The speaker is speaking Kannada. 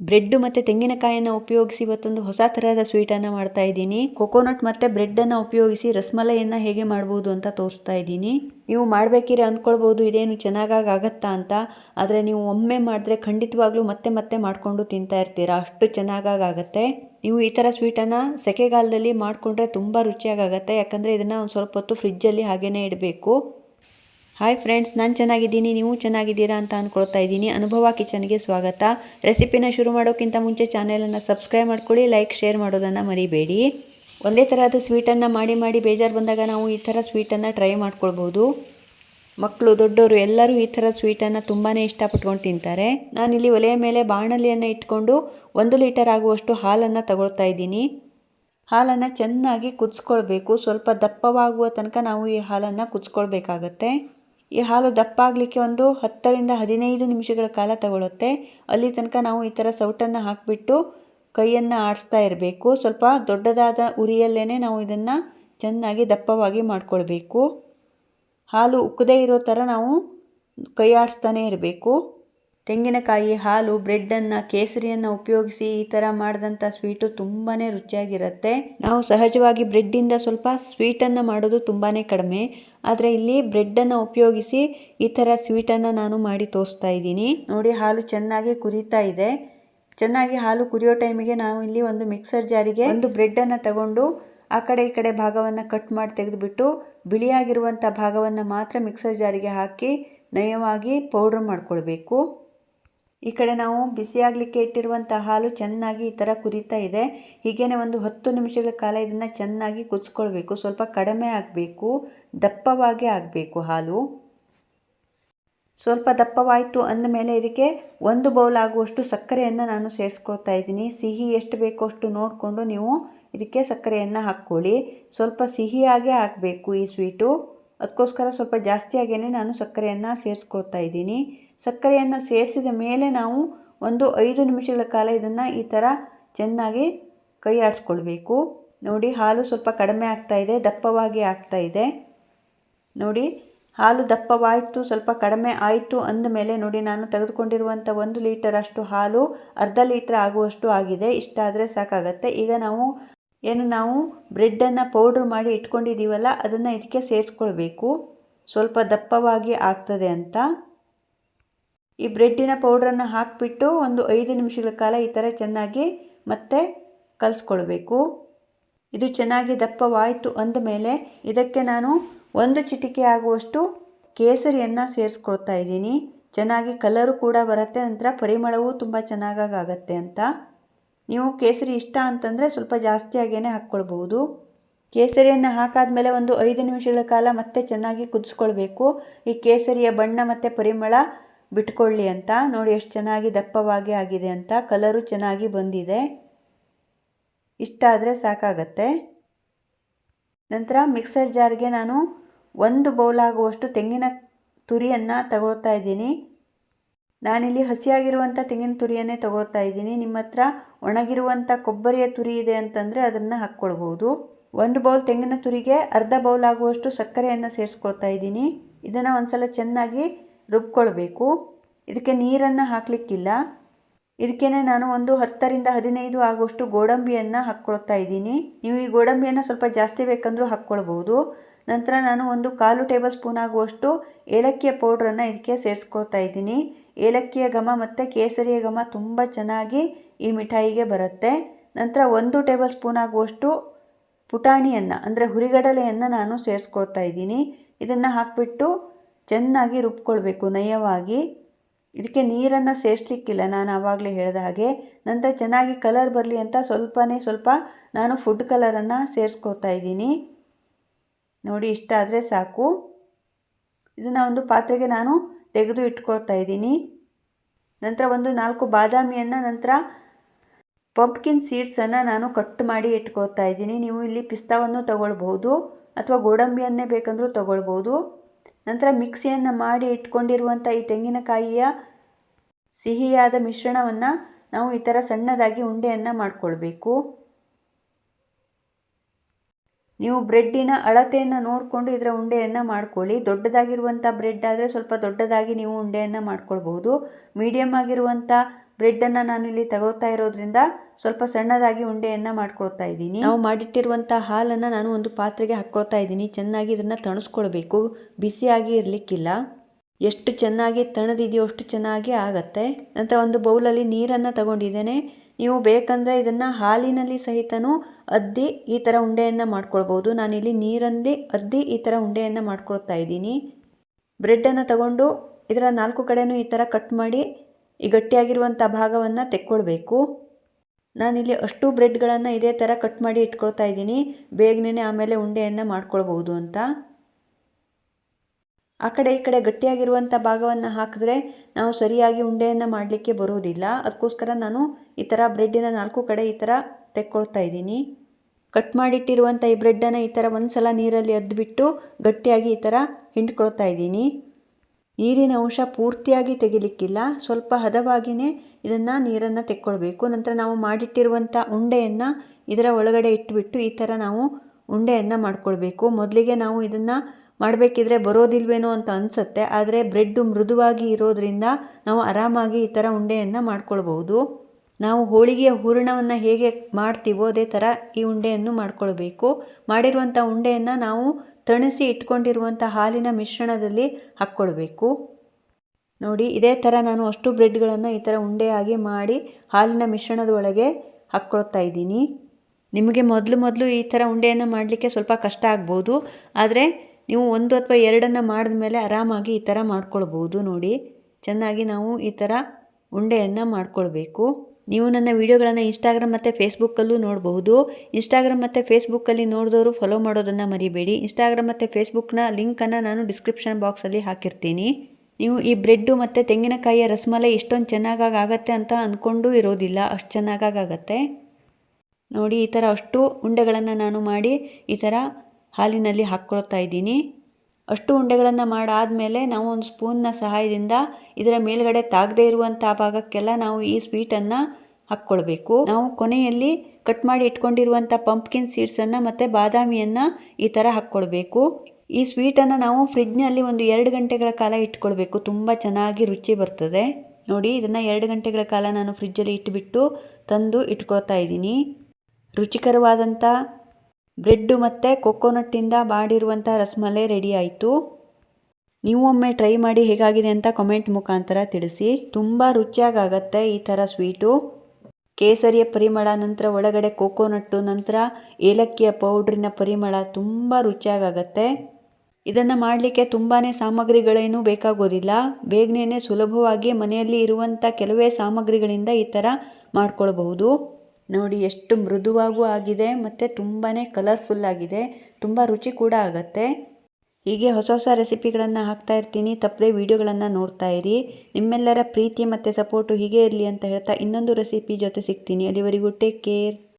ಬ್ರೆಡ್ ಮತ್ತು ತೆಂಗಿನಕಾಯಿಯನ್ನು ಉಪಯೋಗಿಸಿ ಇವತ್ತೊಂದು ಹೊಸ ತರಹದ ಸ್ವೀಟನ್ನು ಮಾಡ್ತಾ ಇದ್ದೀನಿ. ಕೊಕೋನಟ್ ಮತ್ತು ಬ್ರೆಡ್ಡನ್ನು ಉಪಯೋಗಿಸಿ ರಸಮಲೈಯನ್ನು ಹೇಗೆ ಮಾಡ್ಬೋದು ಅಂತ ತೋರಿಸ್ತಾ ಇದ್ದೀನಿ. ನೀವು ಮಾಡಬೇಕಿದ್ರೆ ಅಂದ್ಕೊಳ್ಬೋದು, ಇದೇನು ಚೆನ್ನಾಗಾಗಿ ಆಗತ್ತಾ ಅಂತ. ಆದರೆ ನೀವು ಒಮ್ಮೆ ಮಾಡಿದ್ರೆ ಖಂಡಿತವಾಗ್ಲೂ ಮತ್ತೆ ಮತ್ತೆ ಮಾಡಿಕೊಂಡು ತಿಂತಾ ಇರ್ತೀರಾ, ಅಷ್ಟು ಚೆನ್ನಾಗಾಗಿ ಆಗುತ್ತೆ. ನೀವು ಈ ಥರ ಸ್ವೀಟನ್ನು ಸೆಕೆಗಾಲದಲ್ಲಿ ಮಾಡಿಕೊಂಡ್ರೆ ತುಂಬ ರುಚಿಯಾಗತ್ತೆ ಯಾಕಂದರೆ ಇದನ್ನು ಒಂದು ಸ್ವಲ್ಪ ಹೊತ್ತು ಫ್ರಿಜ್ಜಲ್ಲಿ ಹಾಗೇ ಇಡಬೇಕು. ಹಾಯ್ ಫ್ರೆಂಡ್ಸ್ ನಾನು ಚೆನ್ನಾಗಿದ್ದೀನಿ, ನೀವು ಚೆನ್ನಾಗಿದ್ದೀರಾ ಅಂತ ಅಂದ್ಕೊಳ್ತಾ ಇದ್ದೀನಿ. ಅನುಭವ ಕಿಚನ್ಗೆ ಸ್ವಾಗತ. ರೆಸಿಪಿನ ಶುರು ಮಾಡೋಕ್ಕಿಂತ ಮುಂಚೆ ಚಾನೆಲನ್ನು ಸಬ್ಸ್ಕ್ರೈಬ್ ಮಾಡ್ಕೊಳ್ಳಿ, ಲೈಕ್, ಶೇರ್ ಮಾಡೋದನ್ನು ಮರಿಬೇಡಿ. ಒಂದೇ ತರಹದ ಸ್ವೀಟನ್ನು ಮಾಡಿ ಮಾಡಿ ಬೇಜಾರು ಬಂದಾಗ ನಾವು ಈ ಥರ ಸ್ವೀಟನ್ನು ಟ್ರೈ ಮಾಡ್ಕೊಳ್ಬೋದು. ಮಕ್ಕಳು ದೊಡ್ಡವರು ಎಲ್ಲರೂ ಈ ಥರ ಸ್ವೀಟನ್ನು ತುಂಬಾ ಇಷ್ಟಪಟ್ಕೊಂಡು ತಿಂತಾರೆ. ನಾನಿಲ್ಲಿ ಒಲೆಯ ಮೇಲೆ ಬಾಣಲಿಯನ್ನು ಇಟ್ಕೊಂಡು ಒಂದು ಲೀಟರ್ ಆಗುವಷ್ಟು ಹಾಲನ್ನು ತಗೊಳ್ತಾ ಇದ್ದೀನಿ. ಹಾಲನ್ನು ಚೆನ್ನಾಗಿ ಕುದಿಸ್ಕೊಳ್ಬೇಕು. ಸ್ವಲ್ಪ ದಪ್ಪವಾಗುವ ತನಕ ನಾವು ಈ ಹಾಲನ್ನು ಕುದಿಸ್ಕೊಳ್ಬೇಕಾಗತ್ತೆ. ಈ ಹಾಲು ದಪ್ಪ ಆಗಲಿಕ್ಕೆ ಒಂದು ಹತ್ತರಿಂದ ಹದಿನೈದು ನಿಮಿಷಗಳ ಕಾಲ ತಗೊಳುತ್ತೆ. ಅಲ್ಲಿ ತನಕ ನಾವು ಈ ಥರ ಸೌಟನ್ನು ಹಾಕಿಬಿಟ್ಟು ಕೈಯನ್ನು ಆಡಿಸ್ತಾ ಇರಬೇಕು. ಸ್ವಲ್ಪ ದೊಡ್ಡದಾದ ಉರಿಯಲ್ಲೇ ನಾವು ಇದನ್ನು ಚೆನ್ನಾಗಿ ದಪ್ಪವಾಗಿ ಮಾಡ್ಕೊಳ್ಬೇಕು. ಹಾಲು ಉಕ್ಕದೇ ಇರೋ ಥರ ನಾವು ಕೈ ಆಡಿಸ್ತಾನೆ ಇರಬೇಕು. ತೆಂಗಿನಕಾಯಿ, ಹಾಲು ಬ್ರೆಡ್ಡನ್ನು ಕೇಸರಿಯನ್ನು ಉಪಯೋಗಿಸಿ ಈ ಥರ ಮಾಡಿದಂಥ ಸ್ವೀಟು ತುಂಬಾ ರುಚಿಯಾಗಿರುತ್ತೆ. ನಾವು ಸಹಜವಾಗಿ ಬ್ರೆಡ್ಡಿಂದ ಸ್ವಲ್ಪ ಸ್ವೀಟನ್ನು ಮಾಡೋದು ತುಂಬಾ ಕಡಿಮೆ. ಆದರೆ ಇಲ್ಲಿ ಬ್ರೆಡ್ಡನ್ನು ಉಪಯೋಗಿಸಿ ಈ ಥರ ಸ್ವೀಟನ್ನು ನಾನು ಮಾಡಿ ತೋರಿಸ್ತಾ ಇದ್ದೀನಿ. ನೋಡಿ, ಹಾಲು ಚೆನ್ನಾಗಿ ಕುರಿತಾ ಇದೆ. ಚೆನ್ನಾಗಿ ಹಾಲು ಕುದಿಯೋ ಟೈಮಿಗೆ ನಾವು ಇಲ್ಲಿ ಒಂದು ಮಿಕ್ಸರ್ ಜಾರಿಗೆ ಒಂದು ಬ್ರೆಡ್ಡನ್ನು ತಗೊಂಡು ಆ ಕಡೆ ಈ ಕಡೆ ಭಾಗವನ್ನು ಕಟ್ ಮಾಡಿ ತೆಗೆದುಬಿಟ್ಟು ಬಿಳಿಯಾಗಿರುವಂಥ ಭಾಗವನ್ನು ಮಾತ್ರ ಮಿಕ್ಸರ್ ಜಾರಿಗೆ ಹಾಕಿ ನಯವಾಗಿ ಪೌಡ್ರ್ ಮಾಡ್ಕೊಳ್ಬೇಕು. ಈ ಕಡೆ ನಾವು ಬಿಸಿಯಾಗಲಿಕ್ಕೆ ಇಟ್ಟಿರುವಂಥ ಹಾಲು ಚೆನ್ನಾಗಿ ಈ ಥರ ಕುದೀತಾ ಇದೆ. ಹೀಗೇನೆ ಒಂದು ಹತ್ತು ನಿಮಿಷಗಳ ಕಾಲ ಇದನ್ನು ಚೆನ್ನಾಗಿ ಕುದಿಸ್ಕೊಳ್ಬೇಕು. ಸ್ವಲ್ಪ ಕಡಿಮೆ ಆಗಬೇಕು. ದಪ್ಪವಾಗಿ ಆಗಬೇಕು ಹಾಲು. ಸ್ವಲ್ಪ ದಪ್ಪವಾಯಿತು ಅಂದಮೇಲೆ ಇದಕ್ಕೆ ಒಂದು ಬೌಲ್ ಆಗುವಷ್ಟು ಸಕ್ಕರೆಯನ್ನು ನಾನು ಸೇರಿಸ್ಕೊಳ್ತಾ ಇದ್ದೀನಿ. ಸಿಹಿ ಎಷ್ಟು ಬೇಕೋ ಅಷ್ಟು ನೋಡಿಕೊಂಡು ನೀವು ಇದಕ್ಕೆ ಸಕ್ಕರೆಯನ್ನು ಹಾಕ್ಕೊಳ್ಳಿ. ಸ್ವಲ್ಪ ಸಿಹಿಯಾಗೇ ಆಗಬೇಕು ಈ ಸ್ವೀಟು. ಅದಕ್ಕೋಸ್ಕರ ಸ್ವಲ್ಪ ಜಾಸ್ತಿಯಾಗೇ ನಾನು ಸಕ್ಕರೆಯನ್ನು ಸೇರಿಸ್ಕೊಳ್ತಾ ಇದ್ದೀನಿ. ಸಕ್ಕರೆಯನ್ನು ಸೇರಿಸಿದ ಮೇಲೆ ನಾವು ಒಂದು ಐದು ನಿಮಿಷಗಳ ಕಾಲ ಇದನ್ನು ಈ ಥರ ಚೆನ್ನಾಗಿ ಕೈ ಆಡಿಸ್ಕೊಳ್ಬೇಕು ನೋಡಿ, ಹಾಲು ಸ್ವಲ್ಪ ಕಡಿಮೆ ಆಗ್ತಾ ಇದೆ, ದಪ್ಪವಾಗಿ ಆಗ್ತಾ ಇದೆ. ನೋಡಿ, ಹಾಲು ದಪ್ಪವಾಯಿತು, ಸ್ವಲ್ಪ ಕಡಿಮೆ ಆಯಿತು ಅಂದಮೇಲೆ ನೋಡಿ, ನಾನು ತೆಗೆದುಕೊಂಡಿರುವಂಥ ಒಂದು ಲೀಟರ್ ಅಷ್ಟು ಹಾಲು ಅರ್ಧ ಲೀಟ್ರ್ ಆಗುವಷ್ಟು ಆಗಿದೆ. ಇಷ್ಟಾದರೆ ಸಾಕಾಗತ್ತೆ. ಈಗ ನಾವು ಏನು, ನಾವು ಬ್ರೆಡ್ಡನ್ನು ಪೌಡ್ರ್ ಮಾಡಿ ಇಟ್ಕೊಂಡಿದ್ದೀವಲ್ಲ, ಅದನ್ನು ಇದಕ್ಕೆ ಸೇರಿಸ್ಕೊಳ್ಬೇಕು. ಸ್ವಲ್ಪ ದಪ್ಪವಾಗಿ ಆಗ್ತದೆ ಅಂತ. ಈ ಬ್ರೆಡ್ಡಿನ ಪೌಡ್ರನ್ನು ಹಾಕಿಬಿಟ್ಟು ಒಂದು ಐದು ನಿಮಿಷಗಳ ಕಾಲ ಈ ಥರ ಚೆನ್ನಾಗಿ ಮತ್ತೆ ಕಲಿಸ್ಕೊಳ್ಬೇಕು. ಇದು ಚೆನ್ನಾಗಿ ದಪ್ಪವಾಯಿತು ಅಂದಮೇಲೆ ಇದಕ್ಕೆ ನಾನು ಒಂದು ಚಿಟಿಕೆ ಆಗುವಷ್ಟು ಕೇಸರಿಯನ್ನು ಸೇರಿಸ್ಕೊಳ್ತಾ ಇದ್ದೀನಿ. ಚೆನ್ನಾಗಿ ಕಲರು ಕೂಡ ಬರುತ್ತೆ, ನಂತರ ಪರಿಮಳವೂ ತುಂಬ ಚೆನ್ನಾಗಾಗತ್ತೆ ಅಂತ. ನೀವು ಕೇಸರಿ ಇಷ್ಟ ಅಂತಂದರೆ ಸ್ವಲ್ಪ ಜಾಸ್ತಿಯಾಗೇ ಹಾಕ್ಕೊಳ್ಬೋದು. ಕೇಸರಿಯನ್ನು ಹಾಕಾದ್ಮೇಲೆ ಒಂದು ಐದು ನಿಮಿಷಗಳ ಕಾಲ ಮತ್ತೆ ಚೆನ್ನಾಗಿ ಕುದಿಸ್ಕೊಳ್ಬೇಕು. ಈ ಕೇಸರಿಯ ಬಣ್ಣ ಮತ್ತು ಪರಿಮಳ ಬಿಟ್ಕೊಳ್ಳಿ ಅಂತ. ನೋಡಿ ಎಷ್ಟು ಚೆನ್ನಾಗಿ ದಪ್ಪವಾಗಿ ಆಗಿದೆ ಅಂತ. ಕಲರು ಚೆನ್ನಾಗಿ ಬಂದಿದೆ. ಇಷ್ಟ ಆದರೆ ಸಾಕಾಗತ್ತೆ. ನಂತರ ಮಿಕ್ಸರ್ ಜಾರ್ಗೆ ನಾನು ಒಂದು ಬೌಲ್ ಆಗುವಷ್ಟು ತೆಂಗಿನ ತುರಿಯನ್ನು ತಗೊಳ್ತಾ ಇದ್ದೀನಿ. ನಾನಿಲ್ಲಿ ಹಸಿಯಾಗಿರುವಂಥ ತೆಂಗಿನ ತುರಿಯನ್ನೇ ತಗೊಳ್ತಾ ಇದ್ದೀನಿ. ನಿಮ್ಮ ಹತ್ರ ಒಣಗಿರುವಂಥ ಕೊಬ್ಬರಿಯ ತುರಿ ಇದೆ ಅಂತಂದರೆ ಅದನ್ನು ಹಾಕ್ಕೊಳ್ಬೋದು. ಒಂದು ಬೌಲ್ ತೆಂಗಿನ ತುರಿಗೆ ಅರ್ಧ ಬೌಲ್ ಆಗುವಷ್ಟು ಸಕ್ಕರೆಯನ್ನು ಸೇರಿಸ್ಕೊಳ್ತಾ ಇದ್ದೀನಿ. ಇದನ್ನು ಒಂದು ಸಲ ಚೆನ್ನಾಗಿ ರುಬ್ಕೊಳ್ಬೇಕು. ಇದಕ್ಕೆ ನೀರನ್ನು ಹಾಕಲಿಕ್ಕಿಲ್ಲ. ಇದಕ್ಕೇ ನಾನು ಒಂದು ಹತ್ತರಿಂದ ಹದಿನೈದು ಆಗುವಷ್ಟು ಗೋಡಂಬಿಯನ್ನು ಹಾಕ್ಕೊಳ್ತಾ ಇದ್ದೀನಿ. ನೀವು ಈ ಗೋಡಂಬಿಯನ್ನು ಸ್ವಲ್ಪ ಜಾಸ್ತಿ ಬೇಕಂದರೂ ಹಾಕ್ಕೊಳ್ಬೋದು. ನಂತರ ನಾನು ಒಂದು ಕಾಲು ಟೇಬಲ್ ಸ್ಪೂನ್ ಆಗುವಷ್ಟು ಏಲಕ್ಕಿಯ ಪೌಡ್ರನ್ನು ಇದಕ್ಕೆ ಸೇರಿಸ್ಕೊಳ್ತಾ ಇದ್ದೀನಿ. ಏಲಕ್ಕಿಯ ಘಮ ಮತ್ತು ಕೇಸರಿಯ ಘಮ ತುಂಬ ಚೆನ್ನಾಗಿ ಈ ಮಿಠಾಯಿಗೆ ಬರುತ್ತೆ. ನಂತರ ಒಂದು ಟೇಬಲ್ ಸ್ಪೂನ್ ಆಗುವಷ್ಟು ಪುಟಾಣಿಯನ್ನು, ಅಂದರೆ ಹುರಿಗಡಲೆಯನ್ನು ನಾನು ಸೇರಿಸ್ಕೊಳ್ತಾ ಇದ್ದೀನಿ. ಇದನ್ನು ಹಾಕಿಬಿಟ್ಟು ಚೆನ್ನಾಗಿ ರುಬ್ಕೊಳ್ಬೇಕು, ನಯವಾಗಿ. ಇದಕ್ಕೆ ನೀರನ್ನು ಸೇರಿಸ್ಲಿಕ್ಕಿಲ್ಲ, ನಾನು ಆವಾಗಲೇ ಹೇಳಿದ ಹಾಗೆ. ನಂತರ ಚೆನ್ನಾಗಿ ಕಲರ್ ಬರಲಿ ಅಂತ ಸ್ವಲ್ಪನೇ ಸ್ವಲ್ಪ ನಾನು ಫುಡ್ ಕಲರನ್ನು ಸೇರಿಸ್ಕೊಳ್ತಾ ಇದ್ದೀನಿ. ನೋಡಿ, ಇಷ್ಟ ಆದರೆ ಸಾಕು. ಇದನ್ನು ಒಂದು ಪಾತ್ರೆಗೆ ನಾನು ತೆಗೆದು ಇಟ್ಕೊಳ್ತಾ ಇದ್ದೀನಿ. ನಂತರ ಒಂದು ನಾಲ್ಕು ಬಾದಾಮಿಯನ್ನು ನಂತರ ಪಂಪ್ಕಿನ್ ಸೀಡ್ಸನ್ನು ನಾನು ಕಟ್ ಮಾಡಿ ಇಟ್ಕೊಳ್ತಾ ಇದ್ದೀನಿ. ನೀವು ಇಲ್ಲಿ ಪಿಸ್ತಾವನ್ನು ತಗೊಳ್ಬೋದು ಅಥವಾ ಗೋಡಂಬಿಯನ್ನೇ ಬೇಕಂದರೂ ತಗೊಳ್ಬೋದು ನಂತರ ಮಿಕ್ಸಿಯನ್ನು ಮಾಡಿ ಇಟ್ಕೊಂಡಿರುವಂಥ ಈ ತೆಂಗಿನಕಾಯಿಯ ಸಿಹಿಯಾದ ಮಿಶ್ರಣವನ್ನು ನಾವು ಈ ಥರ ಸಣ್ಣದಾಗಿ ಉಂಡೆಯನ್ನು ಮಾಡಿಕೊಳ್ಬೇಕು. ನೀವು ಬ್ರೆಡ್ಡಿನ ಅಳತೆಯನ್ನು ನೋಡಿಕೊಂಡು ಇದರ ಉಂಡೆಯನ್ನು ಮಾಡ್ಕೊಳ್ಳಿ. ದೊಡ್ಡದಾಗಿರುವಂಥ ಬ್ರೆಡ್ ಆದರೆ ಸ್ವಲ್ಪ ದೊಡ್ಡದಾಗಿ ನೀವು ಉಂಡೆಯನ್ನು ಮಾಡ್ಕೊಳ್ಬೋದು ಮೀಡಿಯಮ್ ಆಗಿರುವಂಥ ಬ್ರೆಡ್ಡನ್ನು ನಾನು ಇಲ್ಲಿ ತಗೋತಾ ಇರೋದ್ರಿಂದ ಸ್ವಲ್ಪ ಸಣ್ಣದಾಗಿ ಉಂಡೆಯನ್ನು ಮಾಡ್ಕೊಳ್ತಾ ಇದ್ದೀನಿ. ನಾವು ಮಾಡಿಟ್ಟಿರುವಂಥ ಹಾಲನ್ನು ನಾನು ಒಂದು ಪಾತ್ರೆಗೆ ಹಾಕ್ಕೊಳ್ತಾ ಇದ್ದೀನಿ. ಚೆನ್ನಾಗಿ ಇದನ್ನು ತಣಿಸ್ಕೊಳ್ಬೇಕು. ಬಿಸಿಯಾಗಿ ಇರಲಿಕ್ಕಿಲ್ಲ. ಎಷ್ಟು ಚೆನ್ನಾಗಿ ತಣದಿದೆಯೋ ಅಷ್ಟು ಚೆನ್ನಾಗಿ ಆಗತ್ತೆ. ನಂತರ ಒಂದು ಬೌಲಲ್ಲಿ ನೀರನ್ನು ತಗೊಂಡಿದ್ದೇನೆ. ನೀವು ಬೇಕಂದರೆ ಇದನ್ನು ಹಾಲಿನಲ್ಲಿ ಸಹಿತನೂ ಅದ್ದಿ ಈ ಥರ ಉಂಡೆಯನ್ನು ಮಾಡ್ಕೊಳ್ಬೋದು. ನಾನಿಲ್ಲಿ ನೀರಲ್ಲಿ ಅದ್ದಿ ಈ ಥರ ಉಂಡೆಯನ್ನು ಮಾಡ್ಕೊಳ್ತಾ ಇದ್ದೀನಿ. ಬ್ರೆಡ್ಡನ್ನು ತಗೊಂಡು ಇದರ ನಾಲ್ಕು ಕಡೆಯೂ ಈ ಥರ ಕಟ್ ಮಾಡಿ ಈ ಗಟ್ಟಿಯಾಗಿರುವಂಥ ಭಾಗವನ್ನು ತೆಕ್ಕೊಳ್ಬೇಕು. ನಾನಿಲ್ಲಿ ಅಷ್ಟು ಬ್ರೆಡ್ಗಳನ್ನು ಇದೇ ಥರ ಕಟ್ ಮಾಡಿ ಇಟ್ಕೊಳ್ತಾ ಇದ್ದೀನಿ. ಬೇಗನೆ ಆಮೇಲೆ ಉಂಡೆಯನ್ನು ಮಾಡ್ಕೊಳ್ಬೋದು ಅಂತ. ಆ ಕಡೆ ಈ ಕಡೆ ಗಟ್ಟಿಯಾಗಿರುವಂಥ ಭಾಗವನ್ನು ಹಾಕಿದ್ರೆ ನಾವು ಸರಿಯಾಗಿ ಉಂಡೆಯನ್ನು ಮಾಡಲಿಕ್ಕೆ ಬರೋದಿಲ್ಲ. ಅದಕ್ಕೋಸ್ಕರ ನಾನು ಈ ಥರ ಬ್ರೆಡ್ಡಿನ ನಾಲ್ಕು ಕಡೆ ಈ ಥರ ತೆಕ್ಕೊಳ್ತಾ ಇದ್ದೀನಿ. ಕಟ್ ಮಾಡಿಟ್ಟಿರುವಂಥ ಈ ಬ್ರೆಡ್ಡನ್ನು ಈ ಥರ ಒಂದು ಸಲ ನೀರಲ್ಲಿ ಅದ್ಬಿಟ್ಟು ಗಟ್ಟಿಯಾಗಿ ಈ ಥರ ಹಿಂಡ್ಕೊಳ್ತಾ ಇದ್ದೀನಿ. ನೀರಿನ ಅಂಶ ಪೂರ್ತಿಯಾಗಿ ತೆಗಿಲಿಕ್ಕಿಲ್ಲ. ಸ್ವಲ್ಪ ಹದವಾಗಿಯೇ ಇದನ್ನು ನೀರನ್ನು ತೆಕ್ಕೊಳ್ಬೇಕು. ನಂತರ ನಾವು ಮಾಡಿಟ್ಟಿರುವಂಥ ಉಂಡೆಯನ್ನು ಇದರ ಒಳಗಡೆ ಇಟ್ಬಿಟ್ಟು ಈ ಥರ ನಾವು ಉಂಡೆಯನ್ನು ಮಾಡ್ಕೊಳ್ಬೇಕು. ಮೊದಲಿಗೆ ನಾವು ಇದನ್ನು ಮಾಡಬೇಕಿದ್ರೆ ಬರೋದಿಲ್ವೇನೋ ಅಂತ ಅನಿಸುತ್ತೆ. ಆದರೆ ಬ್ರೆಡ್ಡು ಮೃದುವಾಗಿ ಇರೋದರಿಂದ ನಾವು ಆರಾಮಾಗಿ ಈ ಥರ ಉಂಡೆಯನ್ನು ಮಾಡ್ಕೊಳ್ಬೋದು ನಾವು ಹೋಳಿಗೆಯ ಹೂರಣವನ್ನು ಹೇಗೆ ಮಾಡ್ತೀವೋ ಅದೇ ಥರ ಈ ಉಂಡೆಯನ್ನು ಮಾಡ್ಕೊಳ್ಬೇಕು. ಮಾಡಿರುವಂಥ ಉಂಡೆಯನ್ನು ನಾವು ತಣಿಸಿ ಇಟ್ಕೊಂಡಿರುವಂಥ ಹಾಲಿನ ಮಿಶ್ರಣದಲ್ಲಿ ಹಾಕ್ಕೊಳ್ಬೇಕು. ನೋಡಿ, ಇದೇ ಥರ ನಾನು ಅಷ್ಟು ಬ್ರೆಡ್ಗಳನ್ನು ಈ ಥರ ಉಂಡೆಯಾಗಿ ಮಾಡಿ ಹಾಲಿನ ಮಿಶ್ರಣದ ಒಳಗೆ ಹಾಕ್ಕೊಳ್ತಾ ಇದ್ದೀನಿ. ನಿಮಗೆ ಮೊದಲು ಮೊದಲು ಈ ಥರ ಉಂಡೆಯನ್ನು ಮಾಡಲಿಕ್ಕೆ ಸ್ವಲ್ಪ ಕಷ್ಟ ಆಗ್ಬೋದು. ಆದರೆ ನೀವು ಒಂದು ಅಥವಾ ಎರಡನ್ನು ಮಾಡಿದ ಮೇಲೆ ಆರಾಮಾಗಿ ಈ ಥರ ಮಾಡ್ಕೊಳ್ಬೋದು ನೋಡಿ. ಚೆನ್ನಾಗಿ ನಾವು ಈ ಥರ ಉಂಡೆಯನ್ನು ಮಾಡ್ಕೊಳ್ಬೇಕು. ನೀವು ನನ್ನ ವೀಡಿಯೋಗಳನ್ನು ಇನ್ಸ್ಟಾಗ್ರಾಮ್ ಮತ್ತು ಫೇಸ್ಬುಕ್ಕಲ್ಲೂ ನೋಡಬಹುದು. ಇನ್ಸ್ಟಾಗ್ರಾಮ್ ಮತ್ತು ಫೇಸ್ಬುಕ್ಕಲ್ಲಿ ನೋಡಿದವರು ಫಾಲೋ ಮಾಡೋದನ್ನು ಮರಿಬೇಡಿ. ಇನ್ಸ್ಟಾಗ್ರಾಮ್ ಮತ್ತು ಫೇಸ್ಬುಕ್ನ ಲಿಂಕನ್ನು ನಾನು ಡಿಸ್ಕ್ರಿಪ್ಷನ್ ಬಾಕ್ಸಲ್ಲಿ ಹಾಕಿರ್ತೀನಿ. ನೀವು ಈ ಬ್ರೆಡ್ಡು ಮತ್ತು ತೆಂಗಿನಕಾಯಿಯ ರಸಮಲೈ ಇಷ್ಟೊಂದು ಚೆನ್ನಾಗಾಗಿ ಆಗತ್ತೆ ಅಂತ ಅಂದ್ಕೊಂಡು ಇರೋದಿಲ್ಲ. ಅಷ್ಟು ಚೆನ್ನಾಗಾಗತ್ತೆ ನೋಡಿ, ಈ ಥರ ಅಷ್ಟು ಉಂಡೆಗಳನ್ನು ನಾನು ಮಾಡಿ ಈ ಥರ ಹಾಲಿನಲ್ಲಿ ಹಾಕ್ಕೊಳ್ತಾ ಇದ್ದೀನಿ. ಅಷ್ಟು ಉಂಡೆಗಳನ್ನು ಮಾಡಾದಮೇಲೆ ನಾವು ಒಂದು ಸ್ಪೂನ್ನ ಸಹಾಯದಿಂದ ಇದರ ಮೇಲ್ಗಡೆ ತಾಗದೇ ಇರುವಂಥ ಭಾಗಕ್ಕೆಲ್ಲ ನಾವು ಈ ಸ್ವೀಟನ್ನು ಹಾಕ್ಕೊಳ್ಬೇಕು. ನಾವು ಕೊನೆಯಲ್ಲಿ ಕಟ್ ಮಾಡಿ ಇಟ್ಕೊಂಡಿರುವಂಥ ಪಂಪ್ಕಿನ್ ಸೀಡ್ಸನ್ನು ಮತ್ತು ಬಾದಾಮಿಯನ್ನು ಈ ಥರ ಹಾಕ್ಕೊಳ್ಬೇಕು. ಈ ಸ್ವೀಟನ್ನು ನಾವು ಫ್ರಿಜ್ನಲ್ಲಿ ಒಂದು ಎರಡು ಗಂಟೆಗಳ ಕಾಲ ಇಟ್ಕೊಳ್ಬೇಕು. ತುಂಬ ಚೆನ್ನಾಗಿ ರುಚಿ ಬರ್ತದೆ. ನೋಡಿ, ಇದನ್ನು ಎರಡು ಗಂಟೆಗಳ ಕಾಲ ನಾನು ಫ್ರಿಜ್ಜಲ್ಲಿ ಇಟ್ಟುಬಿಟ್ಟು ತಂದು ಇಟ್ಕೊಳ್ತಾ ಇದ್ದೀನಿ. ರುಚಿಕರವಾದಂಥ ಬ್ರೆಡ್ಡು ಮತ್ತು ಕೊಕೊನಟ್ಟಿಂದ ಮಾಡಿರುವಂಥ ರಸಮಲೆ ರೆಡಿ ಆಯಿತು. ನೀವು ಒಮ್ಮೆ ಟ್ರೈ ಮಾಡಿ ಹೇಗಾಗಿದೆ ಅಂತ ಕಮೆಂಟ್ ಮುಖಾಂತರ ತಿಳಿಸಿ. ತುಂಬ ರುಚಿಯಾಗತ್ತೆ ಈ ಥರ ಸ್ವೀಟು ಕೇಸರಿಯ ಪರಿಮಳ ನಂತರ ಒಳಗಡೆ ಕೋಕೋನಟ್ಟು ನಂತರ ಏಲಕ್ಕಿಯ ಪೌಡ್ರಿನ ಪರಿಮಳ ತುಂಬ ರುಚಿಯಾಗತ್ತೆ ಇದನ್ನು ಮಾಡಲಿಕ್ಕೆ ತುಂಬಾ ಸಾಮಗ್ರಿಗಳೇನೂ ಬೇಕಾಗೋದಿಲ್ಲ. ಬೇಗನೆ ಸುಲಭವಾಗಿ ಮನೆಯಲ್ಲಿ ಇರುವಂಥ ಕೆಲವೇ ಸಾಮಗ್ರಿಗಳಿಂದ ಈ ಥರ ಮಾಡ್ಕೊಳ್ಬಹುದು. ನೋಡಿ ಎಷ್ಟು ಮೃದುವಾಗೂ ಆಗಿದೆ, ಮತ್ತು ತುಂಬಾ ಕಲರ್ಫುಲ್ ಆಗಿದೆ, ತುಂಬ ರುಚಿ ಕೂಡ ಆಗುತ್ತೆ. ಹೀಗೆ ಹೊಸ ಹೊಸ ರೆಸಿಪಿಗಳನ್ನು ಹಾಕ್ತಾ ಇರ್ತೀನಿ. ತಪ್ಪದೆ ವೀಡಿಯೋಗಳನ್ನು ನೋಡ್ತಾ ಇರಿ. ನಿಮ್ಮೆಲ್ಲರ ಪ್ರೀತಿ ಮತ್ತು ಸಪೋರ್ಟು ಹೀಗೆ ಇರಲಿ ಅಂತ ಹೇಳ್ತಾ ಇನ್ನೊಂದು ರೆಸಿಪಿ ಜೊತೆ ಸಿಗ್ತೀನಿ. ಅಲ್ಲಿವರೆಗೂ ಟೇಕ್ ಕೇರ್